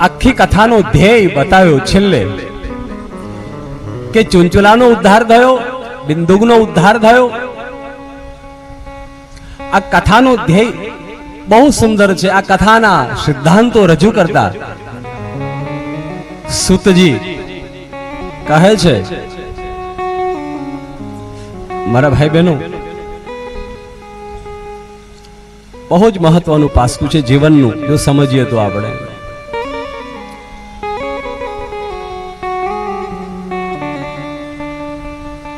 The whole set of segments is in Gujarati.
આખી કથાનો ધ્યેય બતાવ્યો છેલ્લે. કે ચુંચુલાનો ઉદ્ધાર થયો, બિંદુગનો ઉદ્ધાર થયો. આ કથાનો ધ્યેય બહુ સુંદર છે. આ કથાના સિદ્ધાંતો રજૂ કરતા. સુતજી કહે છે, મારા ભાઈ બહેનો બહુ જ મહત્વનું પાસું છે જીવનનું, જો સમજીએ તો આપણે.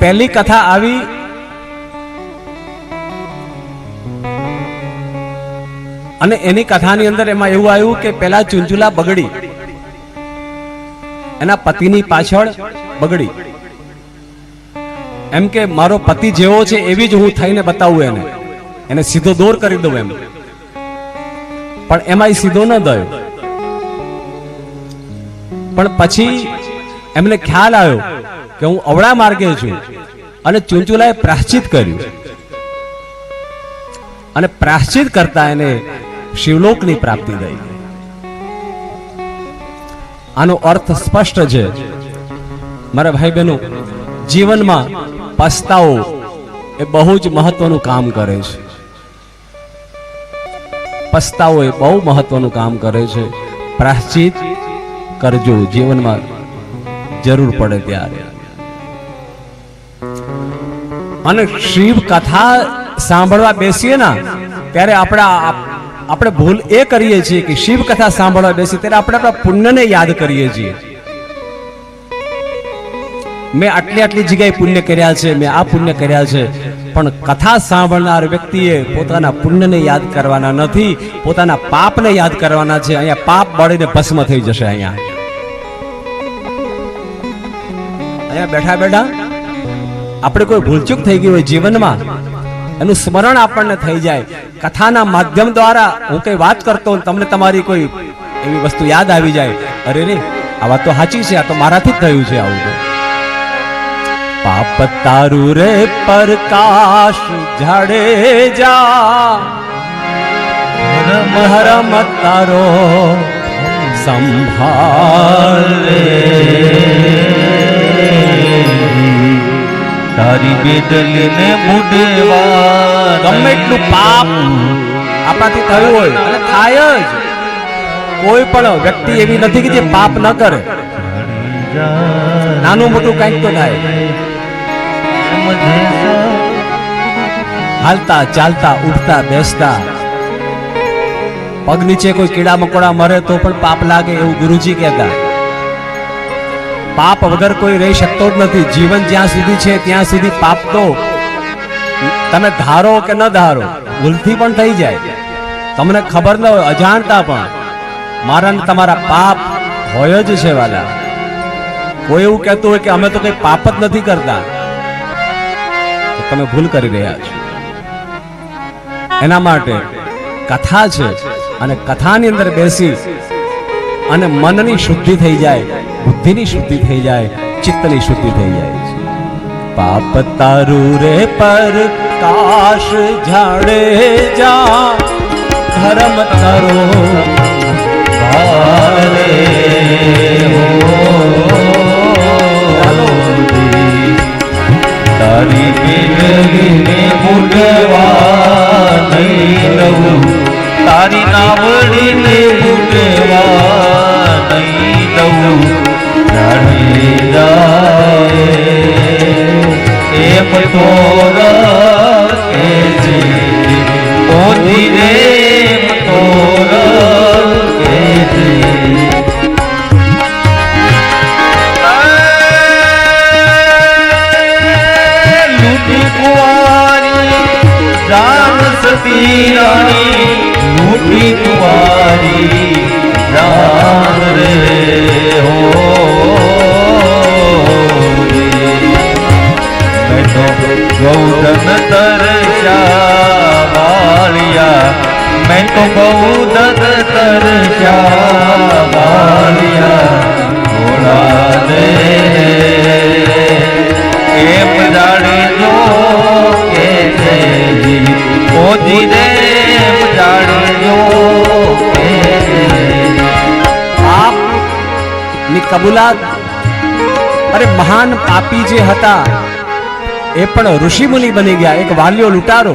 પહેલી કથા આવી. અને એની કથાની અંદર એમાં એવું આવ્યું કે પેલા ચુંચુલા બગડી. એના પતિની પાછળ બગડી. એમ કે મારો પતિ જેવો છે એવી જ હું થઈને બતાવું એને. એને સીધો દોર કરી દઉં એમ. પણ એમાં એ સીધો ન દયો. પણ પછી એમને ખ્યાલ આવ્યો કે હું અવળા માર્ગે છું. અને ચુંચુલાએ પ્રાશ્ચિત કર્યું. અને પ્રાશ્ચિત કરતા એને શિવલોકની પ્રાપ્તિ થઈ. આનો અર્થ સ્પષ્ટ છે. મારા ભાઈ બહેનો જીવનમાં પસ્તાવો એ બહુ જ મહત્વનું કામ કરે છે. પસ્તાવો એ બહુ મહત્વનું કામ કરે છે. પ્રાશ્ચિત કરજો, જીવનમાં જરૂર પડે ત્યારે. અને શિવ કથા સાંભળવા બેસીએ ને, ત્યારે આપણા આપણે ભૂલ એ કરીએ છીએ કે શિવ કથા સાંભળવા બેસીએ, ત્યારે આપણે આપણા પુણ્યને યાદ કરીએ છીએ. મેં આટલી આટલી જગ્યાએ પુણ્ય કર્યા છે, મેં આ પુણ્ય કર્યા છે, પણ કથા સાંભળનાર વ્યક્તિએ પોતાના પુણ્યને યાદ કરવાના નથી, પોતાના પાપને યાદ કરવાના છે, અહીંયા પાપ બળીને ભસ્મ થઈ જશે અહીંયા. અહીંયા બેઠા બેઠા આપણે કોઈ ભૂલચૂક થઈ ગઈ હોય જીવનમાં, એનું સ્મરણ આપણને થઈ જાય. કથાના માધ્યમ દ્વારા હું કઈ વાત કરતો તમને તમારી કોઈ એવી વસ્તુ યાદ આવી જાય. અરે રે, આ વાત તો સાચી છે, આ તો મારાથી જ થયું છે આવું પાપ તારું રે પ્રકાશ ઝાડે જા. હરમ હરમ તારો સંભાળ તારી બેદલીને બુડવા ગમે એટલું પાપ આપણાથી થયું હોય અને થાય જ. કોઈ પણ વ્યક્તિ એવી નથી કે જે પાપ ન કરે. નાનું મોટું કંઈક તો થાય. હાલતા, ચાલતા, ઉઠતા, બેસતા. પગ નીચે કોઈ કીડા મકોડા મરે તો પણ પાપ લાગે એવું ગુરુજી કહેતા. પાપ વગર કોઈ રહી શકતો જ નથી. જીવન જ્યાં સુધી છે, ત્યાં સુધી પાપ તો તમે ધારો કે ન ધારો, ભૂલથી પણ થઈ જાય. તમને ખબર ન હોય, અજાણતા પણ. મારા તમારા પાપ હોય જ છે, વાલા. કોઈ એવું કહેતું હોય કે અમે તો કઈ પાપ જ નથી કરતા. તમે ભૂલ કરી રહ્યા છો. એના માટે કથા છે અને કથાની અંદર બેસી અને મનની શુદ્ધિ થઈ જાય, બુદ્ધિની શુદ્ધિ થઈ જાય, ચિત્તની શુદ્ધિ થઈ જાય. પાપ તારું રે પર કાશ ઝાડે જા, ધર્મ તારો તારી બુડવા નહીં દઉં તારી નાવડીને બુડવા નહીં દઉં. જાણે જાય એમ તો છે ઓ ધીરે એમ તો की तुम्हारी राम रे हो मैं तो गौधन तरसा बालिया मैं तो गौधन तरसा बालिया ભોળા દે એમ જાણી જો કબૂલાત. અરે મહાન પાપી જે હતા, એ પણ ઋષિ મુનિ બની ગયા. એક વાલ્યો લૂંટારો.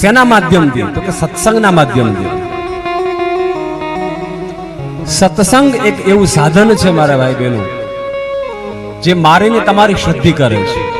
શેના માધ્યમથી તો કે સત્સંગના માધ્યમથી સત્સંગ એક એવું સાધન છે મારા ભાઈ બહેનો, જે મારીને તમારી શુદ્ધિ કરે છે.